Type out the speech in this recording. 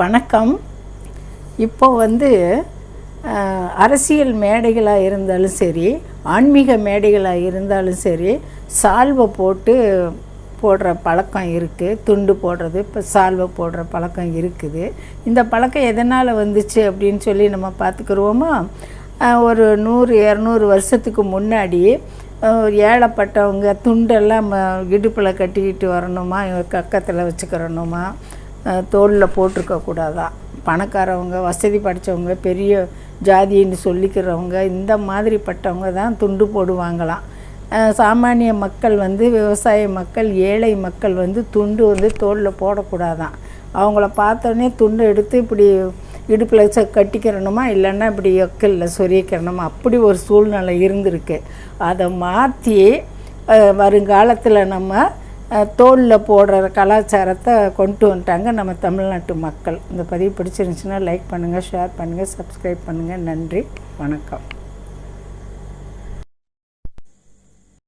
வணக்கம். இப்போ வந்து அரசியல் மேடைகளாக இருந்தாலும் சரி ஆன்மீக மேடைகளாக இருந்தாலும் சரி சால்வை போட்டு போடுற பழக்கம் இருக்குது துண்டு போடுறது இப்போ சால்வை போடுற பழக்கம் இருக்குது. இந்த பழக்கம் எதனால் வந்துச்சு அப்படின்னு சொல்லி நம்ம பார்த்துக்குருவோமா ஒரு நூறு இரநூறு வருஷத்துக்கு முன்னாடி ஒரு ஏழைப்பட்டவங்க துண்டெல்லாம் இடுப்பில் கட்டிக்கிட்டு வரணுமா கக்கத்தில் வச்சுக்கிறணுமா? தோளில் போட்டிருக்கக்கூடாதான் பணக்காரவங்க வசதி படித்தவங்க பெரிய ஜாதின்னு சொல்லிக்கிறவங்க இந்த மாதிரிப்பட்டவங்க தான் துண்டு போடுவாங்களாம். சாமானிய மக்கள் வந்து விவசாய மக்கள் ஏழை மக்கள் வந்து துண்டு வந்து தோளில் போடக்கூடாதான். அவங்கள பார்த்தோன்னே துண்டு எடுத்து இப்படி இடுப்பில் ச கட்டிக்கிறணுமா? இல்லைன்னா இப்படி எக்கல்ல சொரியக்கிறணுமா அப்படி ஒரு சூழ்நிலை இருந்திருக்கு. அதை மாற்றி வருங்காலத்தில் நம்ம தோலில் போடுற கலாச்சாரத்தை கொண்டு வந்துட்டாங்க நம்ம தமிழ்நாட்டு மக்கள். இந்த பதிவு பிடிச்சிருந்துச்சுன்னா லைக் பண்ணுங்கள் ஷேர் பண்ணுங்கள் சப்ஸ்கிரைப் பண்ணுங்கள் நன்றி வணக்கம்.